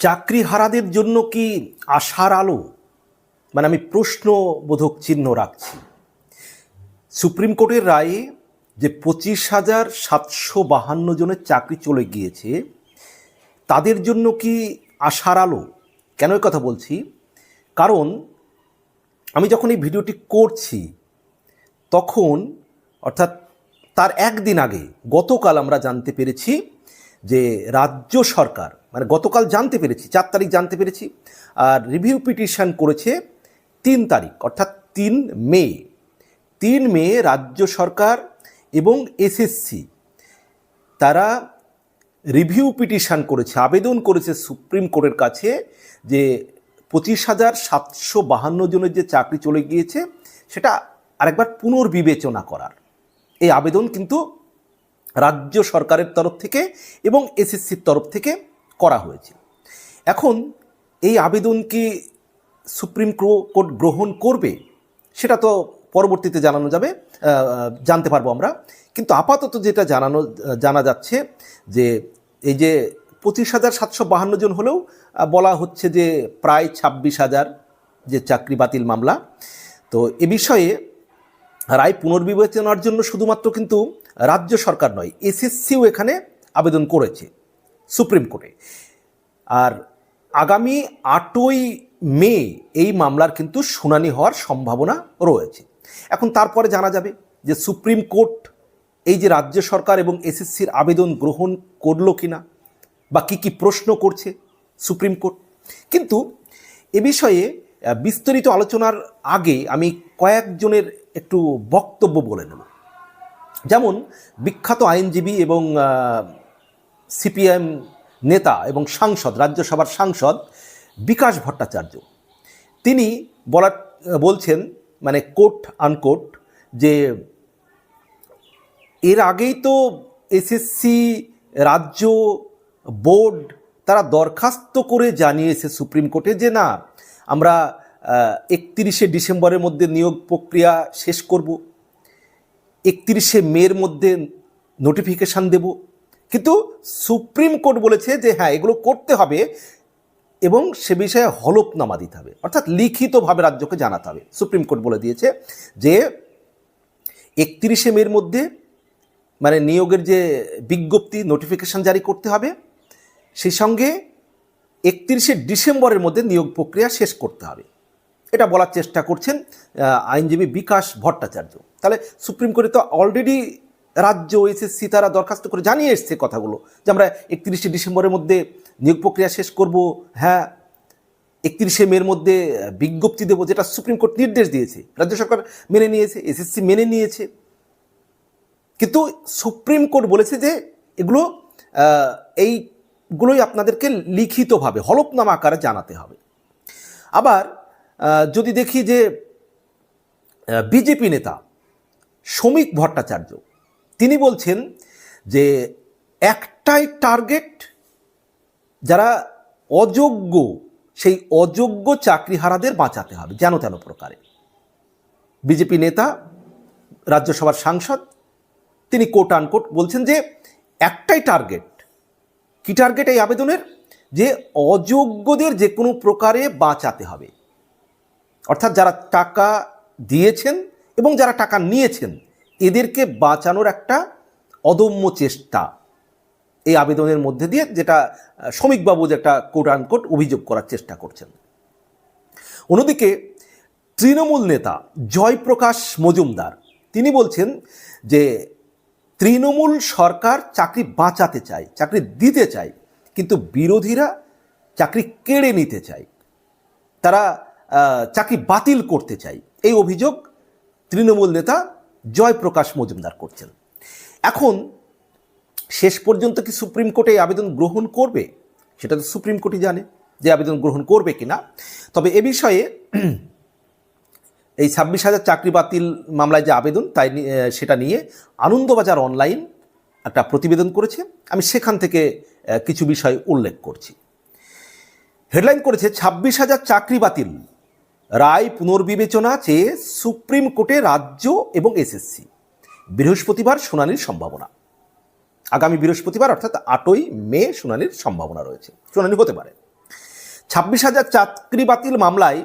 চাকরি হারাদের জন্য কি আশার আলো? মানে আমি প্রশ্নবোধক চিহ্ন রাখছি। সুপ্রিম কোর্টের রায়ে যে পঁচিশ হাজার সাতশো বাহান্ন জনের চাকরি চলে গিয়েছে, তাদের জন্য কি আশার আলো? কেন কথা বলছি? কারণ আমি যখন এই ভিডিওটি করছি, তখন অর্থাৎ তার একদিন আগে গতকাল আমরা জানতে পেরেছি যে রাজ্য সরকার মানে গতকাল জানতে পেরেছি, চার তারিখ জানতে পেরেছি। আর রিভিউ পিটিশন করেছে তিন তারিখ, অর্থাৎ তিন মে। তিন মে রাজ্য সরকার এবং এসএসসি তারা রিভিউ পিটিশন করেছে, আবেদন করেছে সুপ্রিম কোর্টের কাছে যে পঁচিশ হাজার সাতশো বাহান্ন জনের যে চাকরি চলে গিয়েছে, সেটা আরেকবার পুনর্বিবেচনা করার। এই আবেদন কিন্তু রাজ্য সরকারের তরফ থেকে এবং এসএসসির তরফ থেকে করা হয়েছে এখন এই আবেদন কি সুপ্রিম কোর্ট গ্রহণ করবে? সেটা তো পরবর্তীতে জানানো যাবে জানতে পারব আমরা। কিন্তু আপাতত যেটা জানানো, জানা যাচ্ছে যে এই যে পঁচিশ হাজার সাতশো বাহান্ন জন হলেও বলা হচ্ছে যে প্রায় ছাব্বিশ হাজার যে চাকরি বাতিল মামলা। তো এ বিষয়ে রায় পুনর্বিবেচনার জন্য শুধুমাত্র কিন্তু রাজ্য সরকার নয়, এসএসসিও এখানে আবেদন করেছে। সুপ্রিম কোর্টে। আর আগামী আটই মে এই মামলার কিন্তু শুনানি হওয়ার সম্ভাবনা রয়েছে। এখন তারপরে জানা যাবে যে সুপ্রিম কোর্ট এই যে রাজ্য সরকার এবং এসএসসির আবেদন গ্রহণ করল কিনা বা কী কী প্রশ্ন করছে সুপ্রিম কোর্ট। কিন্তু এ বিষয়ে বিস্তারিত আলোচনার আগে আমি কয়েকজনের একটু বক্তব্য বলে নেব। যেমন বিখ্যাত আইনজীবী এবং সিপিএম নেতা এবং সাংসদ, রাজ্যসভার সাংসদ বিকাশ ভট্টাচার্য। তিনি বলার বলছেন মানে কোট আনকোট যে এর আগেই তো এসএসসি রাজ্য বোর্ড তারা দরখাস্ত করে জানিয়েছে সুপ্রিম কোর্টে যে না, আমরা একত্রিশে ডিসেম্বরের মধ্যে নিয়োগ প্রক্রিয়া শেষ করব, একত্রিশে মের মধ্যে নোটিফিকেশান দেব। কিন্তু সুপ্রিম কোর্ট বলেছে যে হ্যাঁ এগুলো করতে হবে এবং সে বিষয়ে হলফনামা দিতে হবে। অর্থাৎ লিখিতভাবে রাজ্যকে জানাতে হবে। সুপ্রিম কোর্ট বলে দিয়েছে যে একত্রিশে মের মধ্যে মানে নিয়োগের যে বিজ্ঞপ্তি নোটিফিকেশান জারি করতে হবে। সেই সঙ্গে একত্রিশে ডিসেম্বরের মধ্যে নিয়োগ প্রক্রিয়া শেষ করতে হবে। এটা বলার চেষ্টা করছেন আইনজীবী বিকাশ ভট্টাচার্য। তাহলে সুপ্রিম কোর্টে তো অলরেডি রাজ্য এসএসসি তারা দরখাস্ত করে জানিয়ে এসছে কথাগুলো, যে আমরা একত্রিশে ডিসেম্বরের মধ্যে নিয়োগ প্রক্রিয়া শেষ করব। হ্যাঁ একত্রিশে মের মধ্যে বিজ্ঞপ্তি দেবো, যেটা সুপ্রিম কোর্ট নির্দেশ দিয়েছে, রাজ্য সরকার মেনে নিয়েছে এসএসসি মেনে নিয়েছে। কিন্তু সুপ্রিম কোর্ট বলেছে যে এগুলো এইগুলোই আপনাদেরকে লিখিতভাবে, হলফনামা আকারে জানাতে হবে। আবার যদি দেখি যে বিজেপি নেতা, শ্রমিক ভট্টাচার্য তিনি বলছেন যে একটাই টার্গেট যারা অযোগ্য, সেই অযোগ্য চাকরিহারাদের বাঁচাতে হবে, যেন তেন প্রকারে। বিজেপি নেতা, রাজ্যসভার সাংসদ, তিনি কোট আনকোট বলছেন যে একটাই টার্গেট কি টার্গেট এই আবেদনের? যে অযোগ্যদের যে কোনো প্রকারে বাঁচাতে হবে। অর্থাৎ যারা টাকা দিয়েছেন এবং যারা টাকা নিয়েছেন এদেরকে বাঁচানোর একটা অদম্য চেষ্টা এই আবেদনের মধ্যে দিয়ে যেটা শ্রমিকবাবু যে একটা কোট আনকোট অভিযোগ করার চেষ্টা করছেন। অন্যদিকে তৃণমূল নেতা জয়প্রকাশ মজুমদার, তিনি বলছেন যে তৃণমূল সরকার চাকরি বাঁচাতে চায়, চাকরি দিতে চায়, কিন্তু বিরোধীরা চাকরি কেড়ে নিতে চায়। তারা চাকরি বাতিল করতে চায়। এই অভিযোগ তৃণমূল নেতা জয়প্রকাশ মজুমদার করছেন। এখন শেষ পর্যন্ত কি সুপ্রিম কোর্টে আবেদন গ্রহণ করবে? সেটা তো সুপ্রিম কোর্টই জানে যে আবেদন গ্রহণ করবে কিনা। তবে এ বিষয়ে এই ছাব্বিশ হাজার চাকরি বাতিল মামলায় যে আবেদন, তাই সেটা নিয়ে আনন্দবাজার অনলাইন একটা প্রতিবেদন করেছে। আমি সেখান থেকে কিছু বিষয় উল্লেখ করছি। হেডলাইন করেছে, ছাব্বিশ হাজার চাকরি বাতিল রায় পুনর্বিবেচনা চেয়ে সুপ্রিম কোর্টে রাজ্য এবং এসএসসি বৃহস্পতিবার শুনানির সম্ভাবনা। আগামী বৃহস্পতিবার, অর্থাৎ আটই মে, শুনানির সম্ভাবনা রয়েছে। শুনানি হতে পারে। ছাব্বিশ হাজার চাকরি বাতিল মামলায়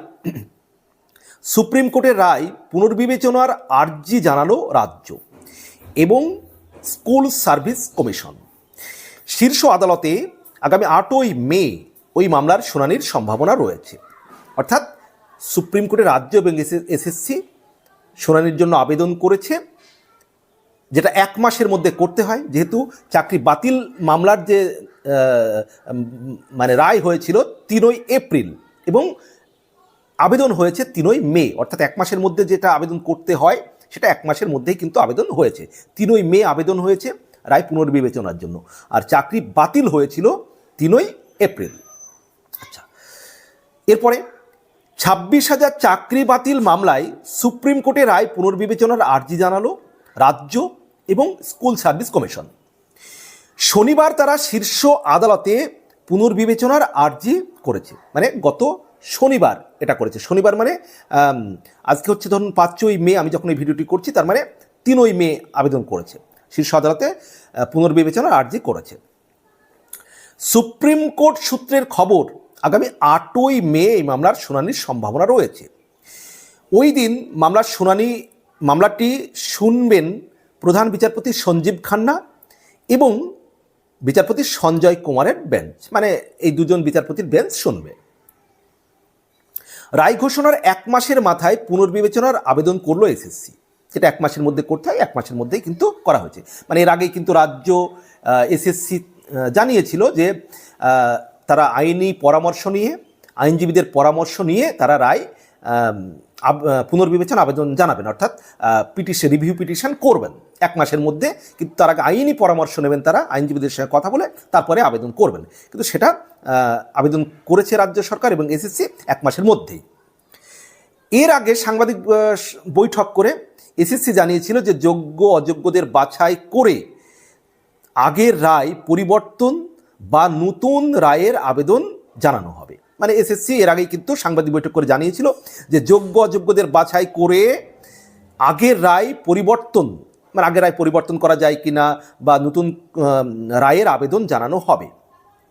সুপ্রিম কোর্টের রায় পুনর্বিবেচনার আর্জি জানালো রাজ্য এবং স্কুল সার্ভিস কমিশন। শীর্ষ আদালতে আগামী আটই মে ওই মামলার শুনানির সম্ভাবনা রয়েছে। অর্থাৎ সুপ্রিম কোর্টের রাজ্য এবং এসএসসি শুনানির জন্য আবেদন করেছে, যেটা এক মাসের মধ্যে করতে হয়। যেহেতু চাকরি বাতিল মামলার যে মানে রায় হয়েছিল তিনই এপ্রিল এবং আবেদন হয়েছে তিনই মে। অর্থাৎ এক মাসের মধ্যে যেটা আবেদন করতে হয়, সেটা এক মাসের মধ্যেই কিন্তু আবেদন হয়েছে। তিনই মে আবেদন হয়েছে রায় পুনর্বিবেচনার জন্য। আর চাকরি বাতিল হয়েছিল তিনই এপ্রিল। আচ্ছা এরপরে ছাব্বিশ হাজার চাকরি বাতিল মামলায় সুপ্রিম কোর্টে রায় পুনর্বিবেচনার আর্জি জানালো রাজ্য এবং স্কুল সার্ভিস কমিশন। শনিবার তারা শীর্ষ আদালতে পুনর্বিবেচনার আর্জি করেছে। মানে গত শনিবার এটা করেছে। শনিবার মানে আজকে হচ্ছে ধরুন পাঁচই মে আমি যখন এই ভিডিওটি করছি, তার মানে তিনই মে আবেদন করেছে। শীর্ষ আদালতে পুনর্বিবেচনার আর্জি করেছে। সুপ্রিম কোর্ট সূত্রের খবর আগামী আটই মে এই মামলার শুনানির সম্ভাবনা রয়েছে। ওই দিন মামলার শুনানি, মামলাটি শুনবেন প্রধান বিচারপতি সঞ্জীব খান্না এবং বিচারপতি সঞ্জয় কুমারের বেঞ্চ। মানে এই দুজন বিচারপতির বেঞ্চ শুনবে। রায় ঘোষণার এক মাসের মাথায় পুনর্বিবেচনার আবেদন করল এসএসসি। যেটা এক মাসের মধ্যে করতে হয়, এক মাসের মধ্যেই কিন্তু করা হয়েছে। মানে এর আগেই কিন্তু রাজ্য এসএসসি জানিয়েছিল যে তারা আইনি পরামর্শ নিয়ে, আইনজীবীদের পরামর্শ নিয়ে তারা রায় পুনর্বিবেচনা আবেদন জানাবেন। অর্থাৎ পিটিশন, রিভিউ পিটিশন করবেন। এক মাসের মধ্যে কিন্তু তার আগে আইনি পরামর্শ নেবেন তারা, আইনজীবীদের সঙ্গে কথা বলে তারপরে আবেদন করবেন। কিন্তু সেটা আবেদন করেছে রাজ্য সরকার এবং এসএসসি এক মাসের মধ্যেই। এর আগে সাংবাদিক বৈঠক করে এসএসসি জানিয়েছিল যে যোগ্য অযোগ্যদের বাছাই করে আগের রায় পরিবর্তন বা নতুন রায়ের আবেদন জানানো হবে। মানে এসএসসি এর আগেই কিন্তু সাংবাদিক বৈঠক করে জানিয়েছিল যে যোগ্য অযোগ্যদের বাছাই করে আগের রায় পরিবর্তন মানে আগের রায় পরিবর্তন করা যায় কিনা বা নতুন রায়ের আবেদন জানানো হবে।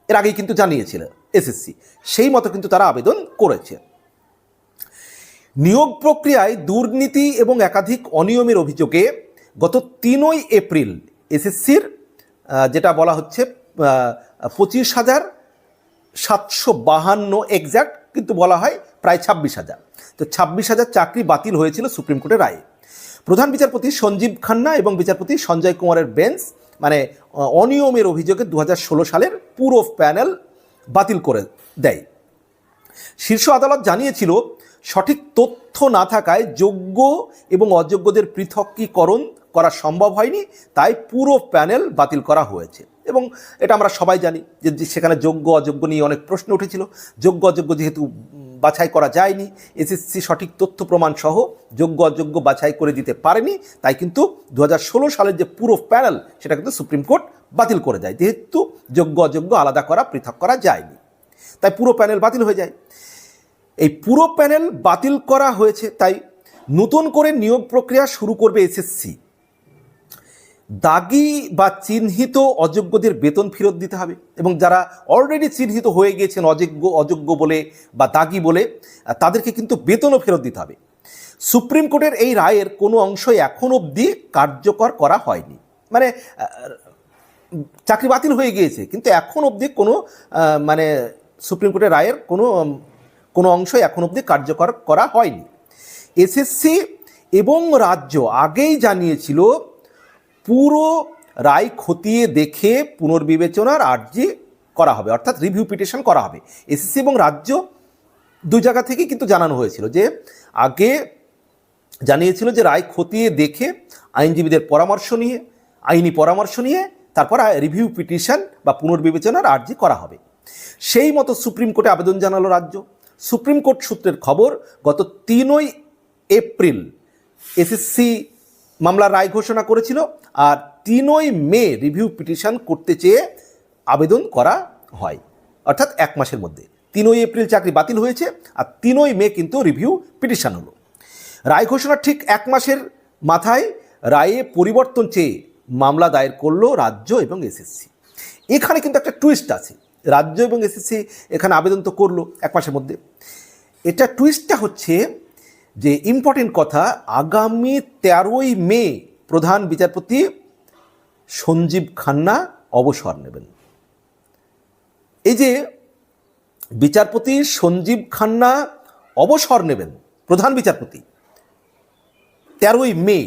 এর আগেই কিন্তু জানিয়েছিল এসএসসি। সেই মতো কিন্তু তারা আবেদন করেছে। নিয়োগ প্রক্রিয়ায় দুর্নীতি এবং একাধিক অনিয়মের অভিযোগে গত তিনই এপ্রিল এসএসসির যেটা বলা হচ্ছে পঁচিশ হাজার সাতশো বাহান্ন এক্স্যাক্ট কিন্তু বলা হয় প্রায় ছাব্বিশ হাজার। তো ছাব্বিশ হাজার চাকরি বাতিল হয়েছিল সুপ্রিম কোর্টের রায়ে। প্রধান বিচারপতি সঞ্জীব খান্না এবং বিচারপতি সঞ্জয় কুমারের বেঞ্চ মানে অনিয়মের অভিযোগে দু হাজার ষোলো সালের পুরো প্যানেল বাতিল করে দেয়। শীর্ষ আদালত জানিয়েছিল, সঠিক তথ্য না থাকায় যোগ্য এবং অযোগ্যদের পৃথকীকরণ করা সম্ভব হয়নি, তাই পুরো প্যানেল বাতিল করা হয়েছে। এবং এটা আমরা সবাই জানি যে সেখানে যোগ্য, অযোগ্য নিয়ে অনেক প্রশ্ন উঠেছিল। যোগ্য, অযোগ্য যেহেতু বাছাই করা যায়নি, এসএসসি সঠিক তথ্য প্রমাণ সহ যোগ্য, অযোগ্য বাছাই করে দিতে পারেনি, তাই কিন্তু দু হাজার ষোলো সালের যে পুরো প্যানেল সেটা কিন্তু সুপ্রিম কোর্ট বাতিল করে দেয়। যেহেতু যোগ্য, অযোগ্য আলাদা করা, পৃথক করা যায়নি। তাই পুরো প্যানেল বাতিল হয়ে যায়। এই পুরো প্যানেল বাতিল করা হয়েছে, তাই নতুন করে নিয়োগ প্রক্রিয়া শুরু করবে এসএসসি। দাগি বা চিহ্নিত অযোগ্যদের বেতন ফেরত দিতে হবে। এবং যারা অলরেডি চিহ্নিত হয়ে গিয়েছেন, অযোগ্য অযোগ্য বলে বা দাগি বলে, তাদেরকে কিন্তু বেতনও ফেরত দিতে হবে। সুপ্রিম কোর্টের এই রায়ের কোনো অংশ এখন অবধি কার্যকর করা হয়নি। মানে চাকরি বাতিল হয়ে গিয়েছে, কিন্তু এখন অবধি কোনো মানে সুপ্রিম কোর্টের রায়ের কোনো কোনো অংশই এখন অবধি কার্যকর করা হয়নি। এসএসসি এবং রাজ্য আগেই জানিয়েছিল পুরো রায় খতিয়ে দেখে পুনর্বিবেচনার আর্জি করা হবে, অর্থাৎ রিভিউ পিটিশন করা হবে। এসএসসি এবং রাজ্য দুই জায়গা থেকে কিন্তু জানানো হয়েছিল যে, আগে জানিয়েছিল যে রায় খতিয়ে দেখে আইনজীবীদের পরামর্শ নিয়ে, আইনি পরামর্শ নিয়ে তারপর রিভিউ পিটিশন বা পুনর্বিবেচনার আর্জি করা হবে। সেই মতো সুপ্রিম কোর্টে আবেদন জানালো রাজ্য। সুপ্রিম কোর্ট সূত্রের খবর, গত তিনই এপ্রিল এসএসসি মামলার রায় ঘোষণা করেছিল আর তিনই মে রিভিউ পিটিশন করতে চেয়ে আবেদন করা হয়। অর্থাৎ এক মাসের মধ্যে। তিনই এপ্রিল চাকরি বাতিল হয়েছে আর তিনই মে কিন্তু রিভিউ পিটিশন হলো। রায় ঘোষণার ঠিক এক মাসের মাথায় রায়ে পরিবর্তন চেয়ে মামলা দায়ের করল রাজ্য এবং এসএসসি। এখানে কিন্তু একটা টুইস্ট আছে। রাজ্য এবং এসএসসি এখানে আবেদন তো করল এক মাসের মধ্যে। এটা টুইস্টটা হচ্ছে যে ইম্পর্টেন্ট কথা, আগামী তেরোই মে প্রধান বিচারপতি সঞ্জীব খান্না অবসর নেবেন। এই যে বিচারপতি সঞ্জীব খান্না অবসর নেবেন, প্রধান বিচারপতি, তেরোই মে,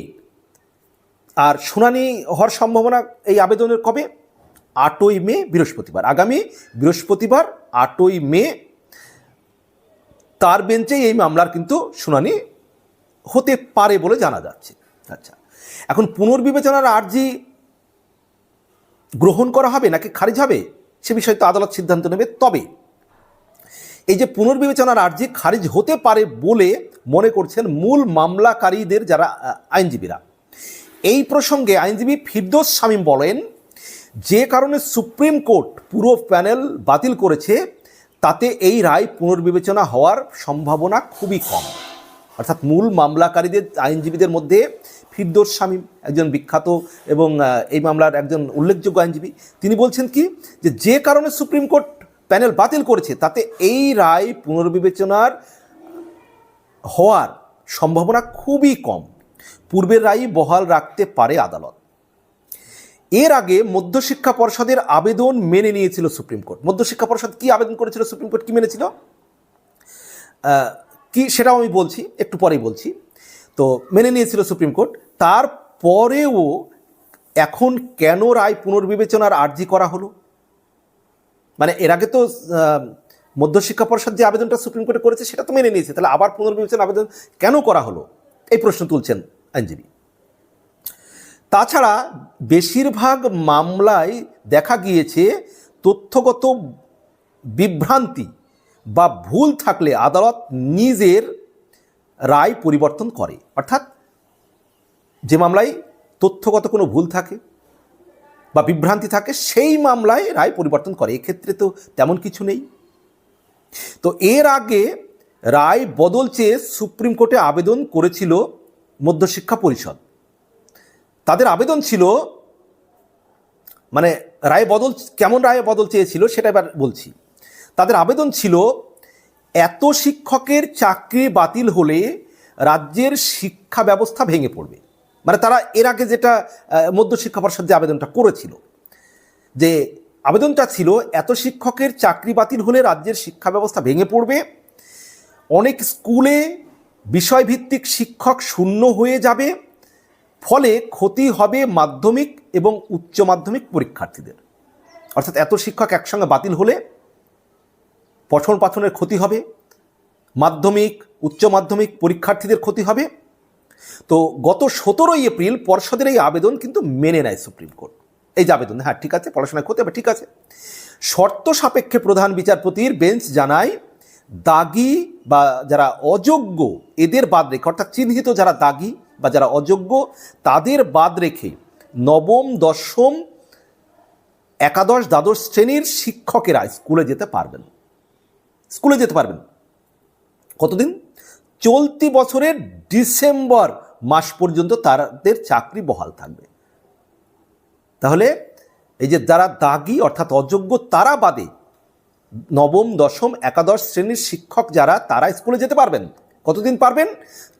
আর শুনানি হওয়ার সম্ভাবনা এই আবেদনের কবে? আটই মে, বৃহস্পতিবার। আগামী বৃহস্পতিবার, আটই মে তার বেঞ্চেই এই মামলার কিন্তু শুনানি হতে পারে বলে জানা যাচ্ছে। আচ্ছা এখন পুনর্বিবেচনার আর্জি গ্রহণ করা হবে নাকি খারিজ হবে সে বিষয়ে তো আদালত সিদ্ধান্ত নেবে। তবে এই যে পুনর্বিবেচনার আর্জি খারিজ হতে পারে বলে মনে করছেন মূল মামলাকারীদের যারা আইনজীবীরা। এই প্রসঙ্গে আইনজীবী ফিরদোস শামীম বলেন, যে কারণে সুপ্রিম কোর্ট পুরো প্যানেল বাতিল করেছে তাতে এই রায় পুনর্বিবেচনা হওয়ার সম্ভাবনা খুবই কম। অর্থাৎ মূল মামলাকারীদের, আইনজীবীদের মধ্যে ফিরদোস শামীম একজন বিখ্যাত এবং এই মামলার একজন উল্লেখযোগ্য আইনজীবী, তিনি বলছেন কি যে যে কারণে সুপ্রিম কোর্ট প্যানেল বাতিল করেছে, তাতে এই রায় পুনর্বিবেচনার হওয়ার সম্ভাবনা খুবই কম। পূর্বের রায়ই বহাল রাখতে পারে আদালত। এর আগে মধ্যশিক্ষা পর্ষদের আবেদন মেনে নিয়েছিল সুপ্রিম কোর্ট। মধ্যশিক্ষা পর্ষদ কি আবেদন করেছিল, সুপ্রিম কোর্ট কি মেনেছিল? কি সেটাও আমি বলছি, একটু পরেই বলছি। তো মেনে নিয়েছিল সুপ্রিম কোর্ট। তারপরেও এখন কেন রায় পুনর্বিবেচনার আর্জি করা হলো? মানে এর আগে তো মধ্যশিক্ষা পর্ষদ যে আবেদনটা সুপ্রিম কোর্টে করেছে সেটা তো মেনে নিয়েছে। তাহলে আবার পুনর্বিবেচনা আবেদন কেন করা হলো? এই প্রশ্ন তুলছেন আইনজীবী। তাছাড়া বেশিরভাগ মামলায় দেখা গিয়েছে তথ্যগত বিভ্রান্তি বা ভুল থাকলে আদালত নিজের রায় পরিবর্তন করে। অর্থাৎ যে মামলায় তথ্যগত কোনো ভুল থাকে বা বিভ্রান্তি থাকে, সেই মামলায় রায় পরিবর্তন করে। এক্ষেত্রে তো তেমন কিছু নেই। তো এর আগে রায় বদল চেয়ে সুপ্রিম কোর্টে আবেদন করেছিল মধ্যশিক্ষা পরিষদ। তাদের আবেদন ছিল মানে রায় বদল, কেমন রায় বদল চেয়েছিল সেটা এবার বলছি। তাদের আবেদন ছিল, এত শিক্ষকের চাকরি বাতিল হলে রাজ্যের শিক্ষা ব্যবস্থা ভেঙে পড়বে। মানে তারা এর আগে যেটা মধ্য শিক্ষা পর্ষদ যে আবেদনটা করেছিল, যে আবেদনটা ছিল, এত শিক্ষকের চাকরি বাতিল হলে রাজ্যের শিক্ষা ব্যবস্থা ভেঙে পড়বে, অনেক স্কুলে বিষয়ভিত্তিক শিক্ষক শূন্য হয়ে যাবে ফলে ক্ষতি হবে মাধ্যমিক এবং উচ্চ মাধ্যমিক পরীক্ষার্থীদের। অর্থাৎ এত শিক্ষক একসঙ্গে বাতিল হলে পঠন পাঠনের ক্ষতি হবে, মাধ্যমিক, উচ্চ মাধ্যমিক পরীক্ষার্থীদের ক্ষতি হবে। তো গত সতেরোই এপ্রিল পর্ষদের এই আবেদন কিন্তু মেনে নেয় সুপ্রিম কোর্ট। এই যে আবেদন হ্যাঁ ঠিক আছে পড়াশোনায় ক্ষতি হবে, ঠিক আছে। শর্ত সাপেক্ষে প্রধান বিচারপতির বেঞ্চ জানায়, দাগি বা যারা অযোগ্য, এদের বাদ রেখে, অর্থাৎ চিহ্নিত যারা দাগি বা যারা অযোগ্য, তাদের বাদ রেখে নবম, দশম, একাদশ, দ্বাদশ শ্রেণির শিক্ষকেরা স্কুলে যেতে পারবেন। স্কুলে যেতে পারবেন। কতদিন? চলতি বছরের ডিসেম্বর মাস পর্যন্ত তাদের চাকরি বহাল থাকবে। তাহলে এই যে যারা দাগি অর্থাৎ অযোগ্য, তারা বাদে নবম, দশম, একাদশ শ্রেণির শিক্ষক যারা, তারা স্কুলে যেতে পারবেন। কতদিন পারবেন?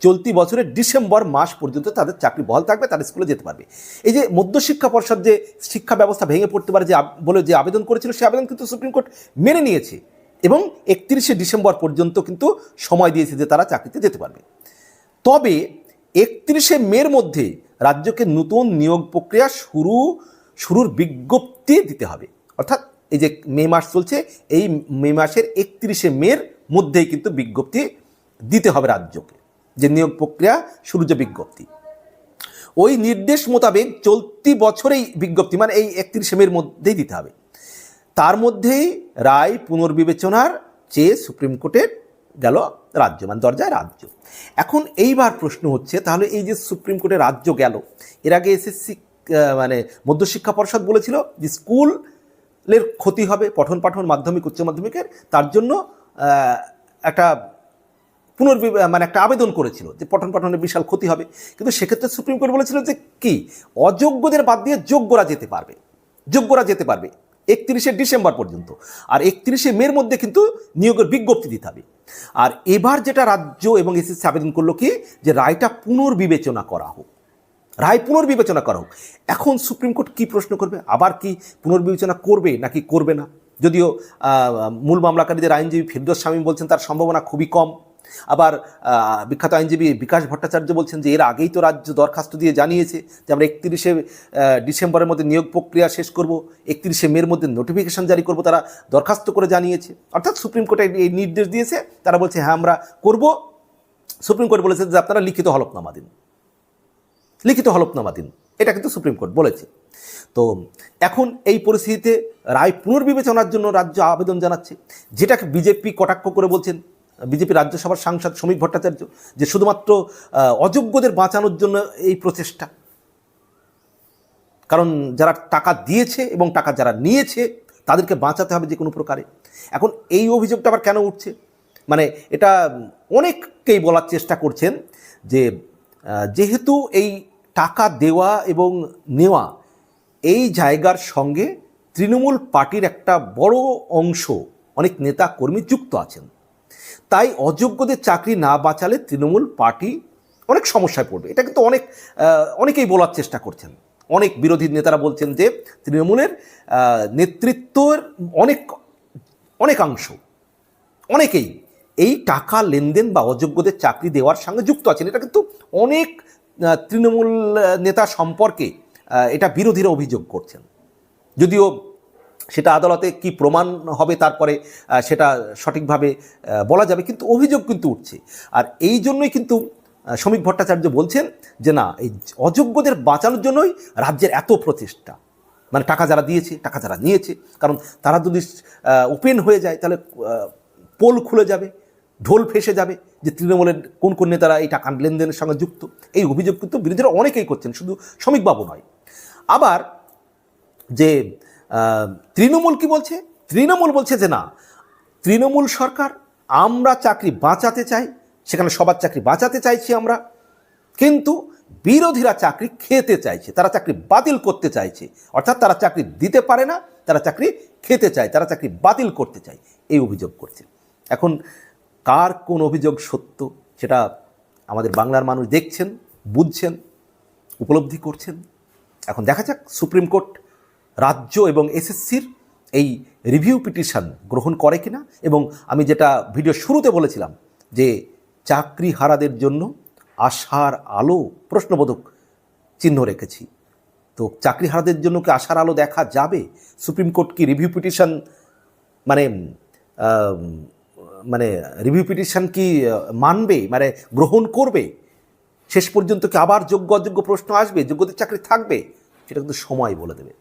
চলতি বছরের ডিসেম্বর মাস পর্যন্ত তাদের চাকরি বহাল থাকবে, তারা স্কুলে যেতে পারবে। এই যে মধ্যশিক্ষা পর্ষদ যে শিক্ষা ব্যবস্থা ভেঙে পড়তে পারে যে বলে যে আবেদন করেছিল, সে আবেদন কিন্তু সুপ্রিম কোর্ট মেনে নিয়েছে এবং একত্রিশে ডিসেম্বর পর্যন্ত কিন্তু সময় দিয়েছে যে তারা চাকরিতে যেতে পারবে। তবে একত্রিশে মের মধ্যে রাজ্যকে নতুন নিয়োগ প্রক্রিয়া শুরু, শুরুর বিজ্ঞপ্তি দিতে হবে। অর্থাৎ এই যে মে মাস চলছে, এই মে মাসের একত্রিশে মের মধ্যেই কিন্তু বিজ্ঞপ্তি দিতে হবে রাজ্যকে, যে নিয়োগ প্রক্রিয়া শুরু যে বিজ্ঞপ্তি। ওই নির্দেশ মোতাবেক চলতি বছরেই বিজ্ঞপ্তি মানে এই একত্রিশে মের মধ্যেই দিতে হবে। তার মধ্যেই রায় পুনর্বিবেচনার চেয়ে সুপ্রিম কোর্টের গেল রাজ্য মানে দরজায় রাজ্য। এখন এইবার প্রশ্ন হচ্ছে, তাহলে এই যে সুপ্রিম কোর্টে রাজ্য গেল, এর আগে এসএসসি মানে মধ্যশিক্ষা পর্ষদ বলেছিল যে স্কুলের ক্ষতি হবে, পঠন পাঠন মাধ্যমিক, উচ্চ মাধ্যমিকের, তার জন্য একটা পুনর্বি মানে একটা আবেদন করেছিল যে পঠন পাঠনের বিশাল ক্ষতি হবে। কিন্তু সেক্ষেত্রে সুপ্রিম কোর্ট বলেছিল যে কি? অযোগ্যদের বাদ দিয়ে যোগ্যরা যেতে পারবে। যোগ্যরা যেতে পারবে একত্রিশে ডিসেম্বর পর্যন্ত। আর একত্রিশে মের মধ্যে কিন্তু নিয়োগের বিজ্ঞপ্তি দিতে হবে। আর এবার যেটা রাজ্য এবং এসএসসি আবেদন করল কি? যে রায়টা পুনর্বিবেচনা করা হোক। রায় পুনর্বিবেচনা করা হোক। এখন সুপ্রিম কোর্ট কি প্রশ্ন করবে? আবার কি পুনর্বিবেচনা করবে নাকি করবে না? যদিও মূল মামলাকারীদের আইনজীবী ফিরদোস স্বামী বলছেন তার সম্ভাবনা খুবই কম। আবার বিখ্যাত আইনজীবী বিকাশ ভট্টাচার্য বলছেন যে এর আগেই তো রাজ্য দরখাস্ত দিয়ে জানিয়েছে যে আমরা একত্রিশে ডিসেম্বরের মধ্যে নিয়োগ প্রক্রিয়া শেষ করব, একত্রিশে মের মধ্যে নোটিফিকেশন জারি করব তারা দরখাস্ত করে জানিয়েছে। অর্থাৎ সুপ্রিম কোর্টে এই নির্দেশ দিয়েছে, তারা বলছে হ্যাঁ আমরা করব। সুপ্রিম কোর্ট বলেছে যে আপনারা লিখিত হলফনামা দিন। লিখিত হলফনামা দিন। এটা কিন্তু সুপ্রিম কোর্ট বলেছে। তো এখন এই পরিস্থিতিতে রায় পুনর্বিবেচনার জন্য রাজ্য আবেদন জানাচ্ছে, যেটাকে বিজেপি কটাক্ষ করে বলছেন বিজেপি রাজ্যসভার সাংসদ শ্রমিক ভট্টাচার্য, যে শুধুমাত্র অযোগ্যদের বাঁচানোর জন্য এই প্রচেষ্টা। কারণ যারা টাকা দিয়েছে এবং টাকা যারা নিয়েছে, তাদেরকে বাঁচাতে হবে যে কোনো প্রকারে। এখন এই অভিযোগটা আবার কেন উঠছে? মানে এটা অনেককেই বলার চেষ্টা করছেন যে যেহেতু এই টাকা দেওয়া এবং নেওয়া এই জায়গার সঙ্গে তৃণমূল পার্টির একটা বড় অংশ, অনেক নেতা কর্মী যুক্ত আছেন। তাই অযোগ্যদের চাকরি না বাঁচালে তৃণমূল পার্টি অনেক সমস্যায় পড়বে। এটা কিন্তু অনেক অনেকেই বলার চেষ্টা করছেন। অনেক বিরোধী নেতারা বলছেন যে তৃণমূলের নেতৃত্বের অনেক, অনেকাংশ, অনেকেই এই টাকা লেনদেন বা অযোগ্যদের চাকরি দেওয়ার সঙ্গে যুক্ত আছেন। এটা কিন্তু অনেক তৃণমূল নেতা সম্পর্কে এটা বিরোধীরা অভিযোগ করছেন। যদিও সেটা আদালতে কি প্রমাণ হবে তারপরে সেটা সঠিকভাবে বলা যাবে, কিন্তু অভিযোগ কিন্তু উঠছে। আর এই জন্যই কিন্তু শ্রমিক ভট্টাচার্য বলছেন যে না, এই অযোগ্যদের বাঁচানোর জন্যই রাজ্যের এত প্রচেষ্টা। মানে টাকা যারা দিয়েছে, টাকা যারা নিয়েছে, কারণ তারা যদি ওপেন হয়ে যায়, তাহলে পোল খুলে যাবে, ঢোল ফেসে যাবে যে তৃণমূলের কোন কোন নেতারা এই টাকা লেনদেনের সঙ্গে যুক্ত। এই অভিযোগ কিন্তু বিরোধীরা অনেকেই করছেন, শুধু শ্রমিকবাবু নয়। আবার যে তৃণমূল কি বলছে? তৃণমূল বলছে যে না, তৃণমূল সরকার, আমরা চাকরি বাঁচাতে চাই, সেখানে সবার চাকরি বাঁচাতে চাইছি আমরা, কিন্তু বিরোধীরা চাকরি খেতে চাইছে, তারা চাকরি বাতিল করতে চাইছে, অর্থাৎ তারা চাকরি দিতে পারে না, তারা চাকরি খেতে চায়, তারা চাকরি বাতিল করতে চায়, এই অভিযোগ করছে। এখন কার কোন অভিযোগ সত্য, সেটা আমাদের বাংলার মানুষ দেখছেন, বুঝছেন, উপলব্ধি করছেন? এখন দেখা যাক, সুপ্রিম কোর্ট রাজ্য এবং এসএসসির এই রিভিউ পিটিশন গ্রহণ করে কিনা এবং আমি যেটা ভিডিও শুরুতে বলেছিলাম যে চাকরি হারাদের জন্য আশার আলো প্রশ্নবোধক চিহ্ন রেখেছি। তো চাকরি হারাদের জন্য কি আশার আলো দেখা যাবে? সুপ্রিম কোর্ট কি রিভিউ পিটিশন মানে মানে রিভিউ পিটিশন কি মানবে? মানে গ্রহণ করবে? শেষ পর্যন্ত কি আবার যোগ্য অযোগ্য প্রশ্ন আসবে? যোগ্যদের চাকরি থাকবে? সেটা কিন্তু সময় বলে দেবে।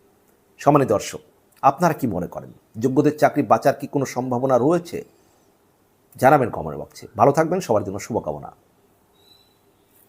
সমানে দর্শক, আপনারা কি মনে করেন? যোগ্যদের চাকরি বাঁচার কি কোনো সম্ভাবনা রয়েছে? জানাবেন কমেন্ট বক্সে। ভালো থাকবেন, সবার জন্য শুভকামনা।